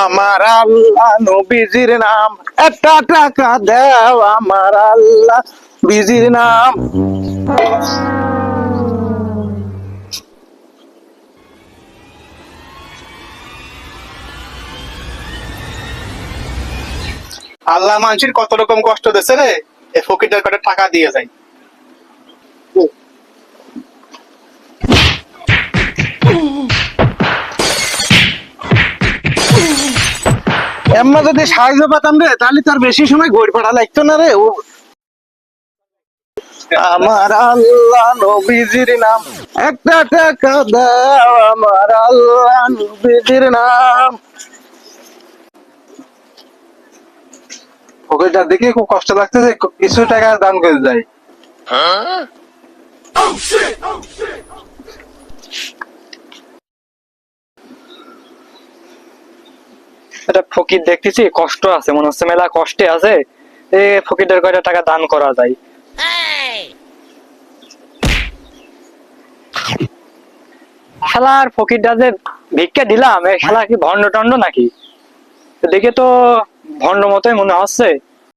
আমার আল্লাহ, নবীজির নাম। একটা টাকা দাও আমার আল্লাহ বিজির নাম। আল্লাহ মানুষের কত রকম কষ্ট দিচ্ছে রে? এ ফকিরটার কটা টাকা দিয়ে যায়। এমন যদি সাহায্য পেতাম রে তাহলে তার বেশি সময় ঘড়ি পাড়া লাগতো না রে ও। আমার আল্লাহ নবীজির নাম। একটা টাকা দাও আমার আল্লাহ নবীজির নাম। ফকিরটার দেখে খুব কষ্ট লাগতেছে কিছু টাকা দান করে যায় এটা ফকির দেখতেছি, কষ্ট আছে, মনে হচ্ছে মেলা কষ্টে আছে, এ ফকিরদের কয়টা টাকা দান করা যায়। শালার ফকিরটা যে ভিক্ষা দিলাম, এ শালা কি ভণ্ড টন্ড নাকি? দেখে তো ভণ্ড মতোই মনে হচ্ছে।